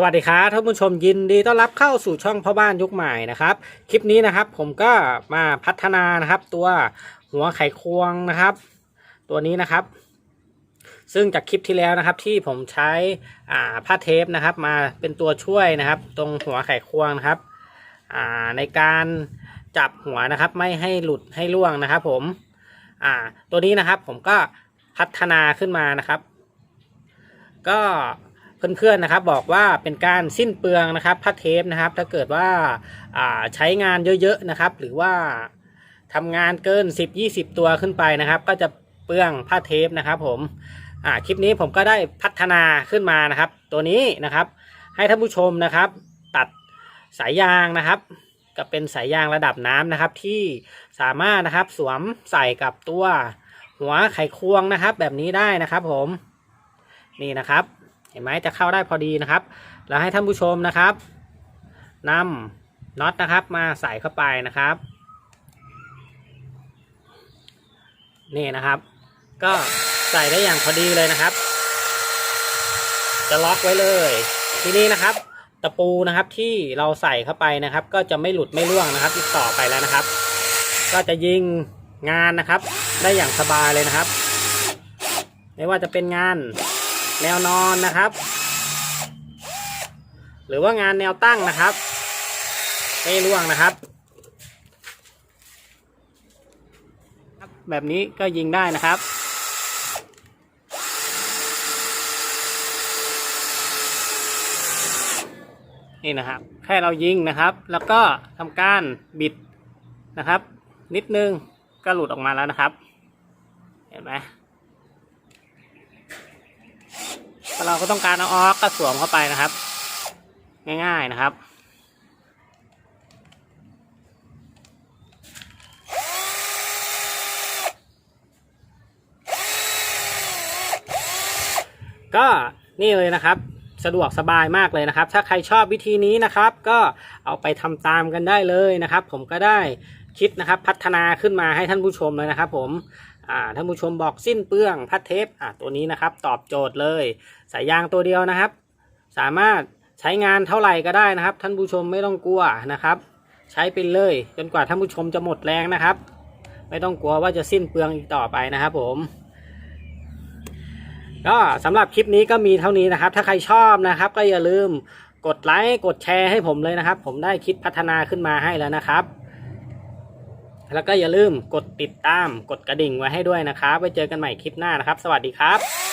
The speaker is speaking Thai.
สวัสดีครับท่านผู้ชมยินดีต้อนรับเข้าสู่ช่องพ่อบ้านยุคใหม่นะครับ คลิปนี้นะครับผมก็มาพัฒนานะครับ ตัวหัวไขควงนะครับ ตัวนี้นะครับ ซึ่งจากคลิปที่แล้วนะครับ ที่ผมใช้อ่าผ้าเทปนะครับ มาเป็นตัวช่วยนะครับ ตรงหัวไขควงนะครับอ่าในการจับหัวนะครับ ไม่ให้หลุดให้ล่วงนะครับ ผมอ่าตัวนี้นะครับผมก็พัฒนาขึ้นมานะครับ ก็ เพื่อนๆนะครับบอกว่าเป็นการสิ้นเปลืองนะครับผ้าเทปนะครับ ถ้าเกิดว่าาใช้งานเยอะๆนะครับ หรือว่าทำงานเกิน 10-20 ตัวขึ้นไปนะครับ ก็จะเปลืองผ้าเทปนะครับผมคลิปนี้ผมก็ได้พัฒนาขึ้นมานะครับ ตัวนี้นะครับ ให้ท่านผู้ชมนะครับ ตัดสายยางนะครับกับเป็นสายยางระดับน้ำนะครับ ที่สามารถนะครับสวมใส่กับตัวหัวไขควงนะครับ แบบนี้ได้นะครับผมนี่นะครับ ห็นไหมจะเข้าได้พอดีนะครับ แล้วให้ท่านผู้ชมนะครับนำน็อตนะครับมาใส่เข้าไปนะครับ นี่นะครับ ก็ใส่ได้อย่างพอดีเลยนะครับ จะล็อกไว้เลย ทีนี้นะครับ ตะปูนะครับที่เราใส่เข้าไปนะครับ ก็จะไม่หลุดไม่ร่วงนะครับติดต่อไปแล้วนะครับ ก็จะยิงงานนะครับ ได้อย่างสบายเลยนะครับ ไม่ว่าจะเป็นงาน แนวนอนนะครับ หรือว่างานแนวตั้งนะครับไม่ร่วงนะครับ แบบนี้ก็ยิงได้นะครับนี่นะครับแค่เรายิงนะครับ แล้วก็ทำการบิดนะครับ นิดนึงก็หลุดออกมาแล้วนะครับ เห็นไหม ถ้า เราก็ต้องการเอาออกก็สวมเข้าไปนะครับ ง่ายๆนะครับ ก็นี่เลยนะครับสะดวกสบายมากเลยนะครับ ถ้าใครชอบวิธีนี้นะครับ ก็เอาไปทำตามกันได้เลยนะครับ ผมก็ได้คิดนะครับพัฒนาขึ้นมาให้ท่านผู้ชมเลยนะครับ ผม อ่าท่านผู้ชมบอกสิ้นเปลืองพัดเทปอ่าตัวนี้นะครับตอบโจทย์เลย สายยางตัวเดียวนะครับ สามารถใช้งานเท่าไหร่ก็ได้นะครับ ท่านผู้ชมไม่ต้องกลัวนะครับ ใช้ไปเลย จนกว่าท่านผู้ชมจะหมดแรงนะครับ ไม่ต้องกลัวว่าจะสิ้นเปลืองอีกต่อไปนะครับผมก็สำหรับคลิปนี้ก็มีเท่านี้นะครับ ถ้าใครชอบนะครับ ก็อย่าลืมกดไลค์กดแชร์ให้ผมเลยนะครับ ผมได้คิดพัฒนาขึ้นมาให้แล้วนะครับ แล้วก็อย่าลืมกดติดตามกดกระดิ่งไว้ให้ด้วยนะครับไว้เจอกันใหม่คลิปหน้านะครับ สวัสดีครับ